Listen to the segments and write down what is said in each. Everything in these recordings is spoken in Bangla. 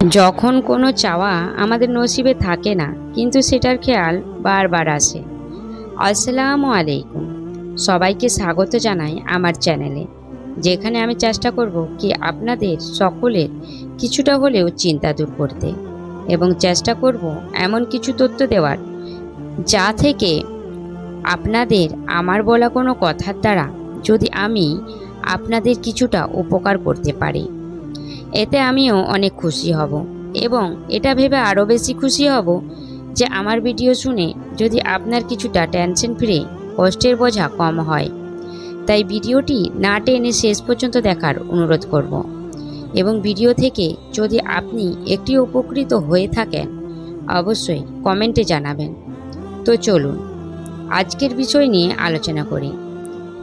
যখন কোনো চাওয়া আমাদের নসিবে থাকে না, কিন্তু সেটার খেয়াল বারবার আসে। আসসালামু আলাইকুম। সবাইকে স্বাগত জানাই আমার চ্যানেলে। যেখানে আমি চেষ্টা করব কি আপনাদের সকলের কিছুটা হলেও চিন্তা দূর করতে এবং চেষ্টা করব এমন কিছু তথ্য দেওয়ার, যা থেকে আপনাদের আমার বলা কোনো কথার দ্বারা যদি আমি আপনাদের কিছুটা উপকার করতে পারি। এতে আমিও অনেক খুশি হব। এবং এটা ভেবে আরও বেশি খুশি হব যে আমার ভিডিও শুনে যদি আপনার কিছুটা টেনশন ফ্রি, কষ্টের বোঝা কম হয়। তাই ভিডিওটি না টেনে শেষ পর্যন্ত দেখার অনুরোধ করব। এবং ভিডিও থেকে যদি আপনি একটি উপকৃত হয়ে থাকেন, অবশ্যই কমেন্টে জানাবেন। তো চলুন, আজকের বিষয় নিয়ে আলোচনা করি।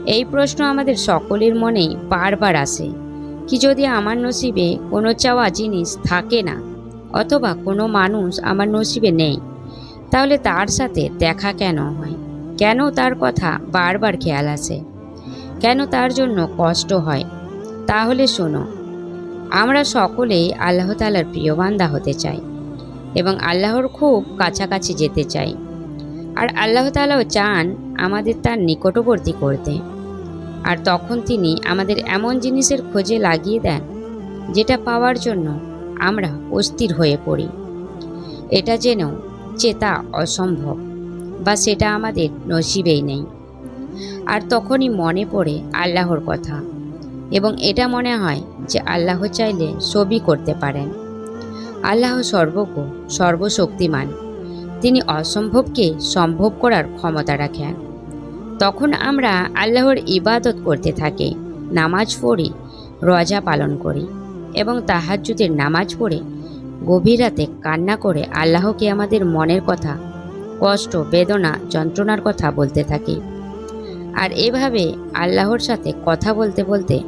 এই প্রশ্ন আমাদের সকলের মনেই বারবার আসে। কি যদি আমার নসিবে কোনো চাওয়া জিনিস থাকে না, অথবা কোনো মানুষ আমার নসিবে নেই, তাহলে তার সাথে দেখা কেন হয়? কেন তার কথা বারবার খেয়াল আসে কেন তার জন্য কষ্ট হয়? তাহলে শোনো, আমরা সকলেই আল্লাহ তালার প্রিয় বান্দা হতে চাই এবং আল্লাহর খুব কাছাকাছি যেতে চাই। আর আল্লাহ তালাও চান আমাদের তার নিকটবর্তী করতে। আর তখন তিনি আমাদের এমন জিনিসের খোঁজে লাগিয়ে দেন, যেটা পাওয়ার জন্য আমরা অস্থির হয়ে পড়ি। এটা যেন চেতা অসম্ভব, বা সেটা আমাদের নসিবেই নেই। আর তখনই মনে পড়ে আল্লাহর কথা, এবং এটা মনে হয় যে আল্লাহ চাইলে সবই করতে পারেন। আল্লাহ সর্বজ্ঞ, সর্বশক্তিমান, তিনি অসম্ভবকে সম্ভব করার ক্ষমতা রাখেন। তখন আমরা আল্লাহর ইবাদত করতে থাকি, নামাজ পড়ি, রজা পালন করি এবং তাহাজ্জুদের নামাজ পড়ে গভীর রাতে কান্না করে আল্লাহকে আমাদের মনের কথা, কষ্ট, বেদনা, যন্ত্রণার কথা বলতে থাকি। আর এভাবে আল্লাহর সাথে কথা বলতে বলতে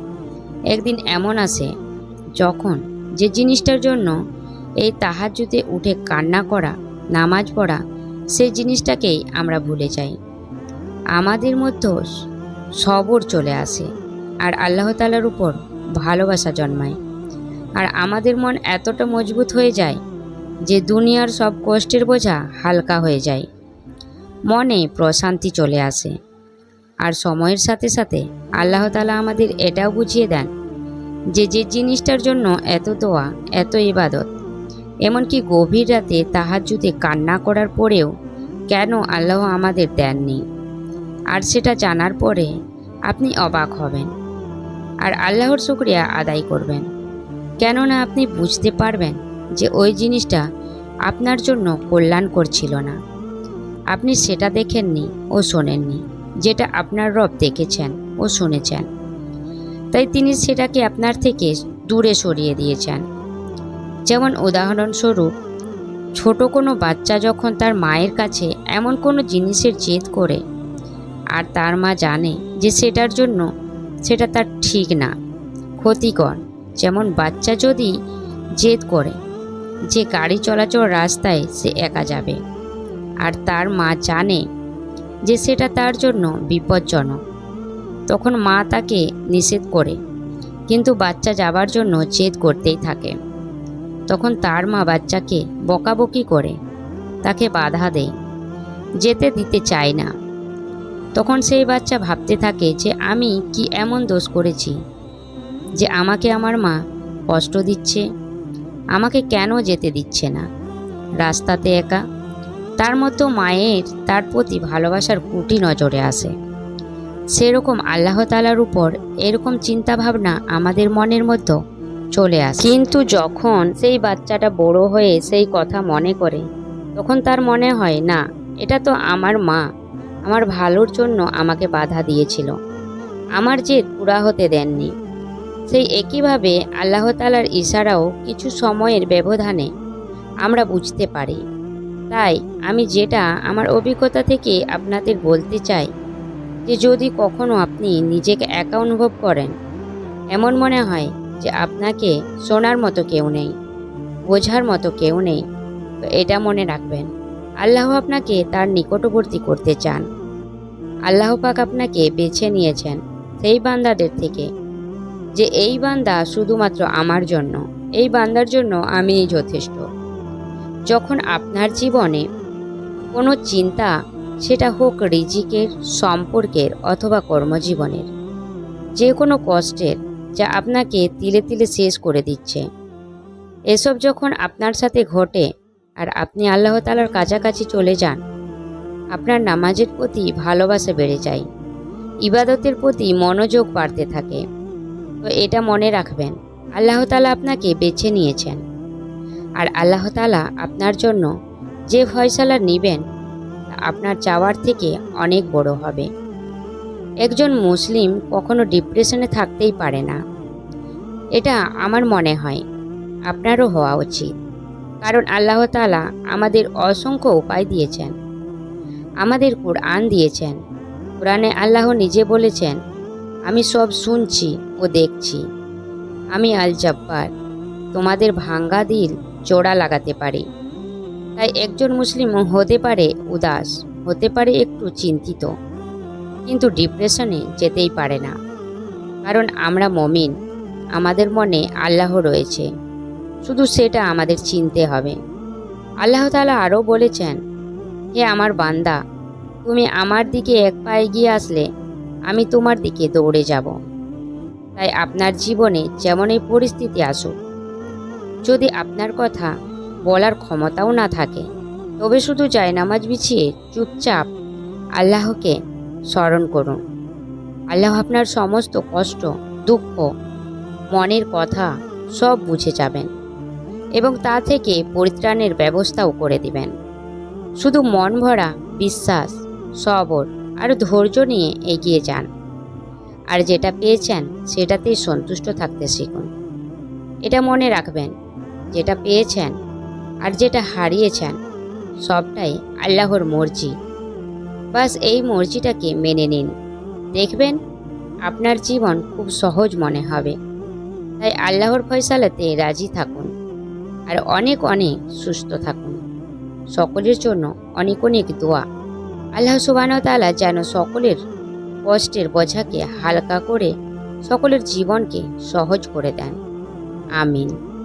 একদিন এমন আসে যখন যে জিনিসটার জন্য এই তাহাজ্জুদে উঠে কান্না করা, নামাজ পড়া, সেই জিনিসটাকেই আমরা ভুলে যাই। আমাদের মধ্যে সবর চলে আসে আর আল্লাহ তালার উপর ভালোবাসা জন্মায়। আর আমাদের মন এতটা মজবুত হয়ে যায় যে দুনিয়ার সব কষ্টের বোঝা হালকা হয়ে যায়। মনে প্রশান্তি চলে আসে। আর সময়ের সাথে সাথে আল্লাহ তালা আমাদের এটাও বুঝিয়ে দেন যে যে জিনিসটার জন্য এত দোয়া, এত ইবাদত, এমনকি গভীর রাতে তাহাজ্জুদে কান্না করার পরেও কেন আল্লাহ আমাদের দেননি? আর সেটা জানার পরে আপনি অবাক হবেন আর আল্লাহর শুক্রিয়া আদায় করবেন। কেননা আপনি বুঝতে পারবেন যে ওই জিনিসটা আপনার জন্য কল্যাণ করছিল না। আপনি সেটা দেখেননি ও শোনেননি, যেটা আপনার রব দেখেছেন ও শুনেছেন। তাই তিনি সেটাকে আপনার থেকে দূরে সরিয়ে দিয়েছেন। যেমন উদাহরণস্বরূপ, ছোট কোনো বাচ্চা যখন তার মায়ের কাছে এমন কোনো জিনিসের জেদ করে আর তার মা জানে যে সেটার জন্য সেটা তার ঠিক না। ক্ষতিকর। যেমন বাচ্চা যদি জেদ করে যে গাড়ি চলাচল রাস্তায় সে একা যাবে। আর তার মা জানে যে সেটা তার জন্য বিপজ্জনক। তখন মা তাকে নিষেধ করে, কিন্তু বাচ্চা যাবার জন্য জেদ করতেই থাকে। তখন তার মা বাচ্চাকে বকাবকি করে, তাকে বাধা দেয়, যেতে দিতে চায় না। তখন সেই বাচ্চা ভাবতে থাকে যে আমি কি এমন দোষ করেছি যে আমাকে আমার মা কষ্ট দিচ্ছে, আমাকে কেন যেতে দিচ্ছে না? রাস্তাতে একা, তার মতো মায়ের তার প্রতি ভালোবাসার কুটি নজরে আসে। সেরকম আল্লাহ তালার উপর এরকম চিন্তা ভাবনা আমাদের মনের মধ্যে চলে আসে। কিন্তু যখন সেই বাচ্চাটা বড় হয়ে সেই কথা মনে করে, তখন তার মনে হয়, না, এটা তো আমার মা। আমার ভালোর জন্য আমাকে বাধা দিয়েছিল। আমার জেদ পুরা হতে দেননি। সেই একইভাবে আল্লাহ তালার ইশারাও কিছু সময়ের ব্যবধানে আমরা বুঝতে পারি। তাই আমি যেটা আমার অভিজ্ঞতা থেকে আপনাদের বলতে চাই যে যদি কখনো আপনি নিজেকে একা অনুভব করেন, এমন মনে হয় যে আপনাকে শোনার মতো কেউ নেই, বোঝার মতো কেউ নেই। এটা মনে রাখবেন। আল্লাহ আপনাকে তার নিকটবর্তী করতে চান। আল্লাহ পাক আপনাকে বেছে নিয়েছেন সেই বান্দাদের থেকে, যে এই বান্দা শুধুমাত্র আমার জন্য, এই বান্দার জন্য আমি যথেষ্ট। যখন আপনার জীবনে কোনো চিন্তা, সেটা হোক রিজিকের, সম্পর্কের অথবা কর্মজীবনের, যে কোনো কষ্টের, যা আপনাকে তিলে তিলে শেষ করে দিচ্ছে। এসব যখন আপনার সাথে ঘটে আর আপনি আল্লাহ তালার কাছাকাছি চলে যান আপনার নামাজের প্রতি ভালোবাসা বেড়ে যায়। ইবাদতের প্রতি মনোযোগ বাড়তে থাকে। তো এটা মনে রাখবেন, আল্লাহ তালা আপনাকে বেছে নিয়েছেন। আর আল্লাহ তালা আপনার জন্য যে ফয়সালা নেবেন আপনার চাওয়ার থেকে অনেক বড় হবে। একজন মুসলিম কখনো ডিপ্রেশনে থাকতেই পারে না। এটা আমার মনে হয়, আপনারও হওয়া উচিত। কারণ আল্লাহ তালা আমাদের অসংখ্য উপায় দিয়েছেন। আমাদের কোরআন দিয়েছেন। কোরআনে আল্লাহ নিজে বলেছেন, আমি সব শুনছি ও দেখছি। আমি আল জব্বার তোমাদের ভাঙ্গা দিল জোড়া লাগাতে পারি। তাই একজন মুসলিম হতে পারে উদাস, হতে পারে একটু চিন্তিত, কিন্তু ডিপ্রেশনে যেতেই পারে না। কারণ আমরা মমিন, আমাদের মনে আল্লাহ রয়েছে। শুধু সেটা আমাদের চিনতে হবে। আল্লাহ তালা আরও বলেছেন হে আমার বান্দা, তুমি আমার দিকে এক পা এগিয়ে আসলে, আমি তোমার দিকে দৌড়ে যাব। তাই আপনার জীবনে যেমনই পরিস্থিতি আসুক, যদি আপনার কথা বলার ক্ষমতাও না থাকে, তবে শুধু নামাজ বিছিয়ে চুপচাপ আল্লাহকে স্মরণ করুন। আল্লাহ আপনার সমস্ত কষ্ট, দুঃখ, মনের কথা সব বুঝে যাবেন এবং তা থেকে পরিত্রাণের ব্যবস্থাও করে দিবেন। শুধু মন ভরা, বিশ্বাস, সবর আর ধৈর্য নিয়ে এগিয়ে যান। আর যেটা পেয়েছেন সেটাতেই সন্তুষ্ট থাকতে শিখুন। এটা মনে রাখবেন, যেটা পেয়েছেন আর যেটা হারিয়েছেন, সবটাই আল্লাহর মর্জি। বাস এই মর্জিটাকে মেনে নিন। দেখবেন আপনার জীবন খুব সহজ মনে হবে। তাই আল্লাহর ফয়সালাতে রাজি থাকুন আর অনেক অনেক সুস্থ থাকুন। সকলের জন্য অনেক অনেক দোয়া। আল্লাহ সুবাহতালা যেন সকলের কষ্টের বোঝাকে হালকা করে সকলের জীবনকে সহজ করে দেন। আমিন।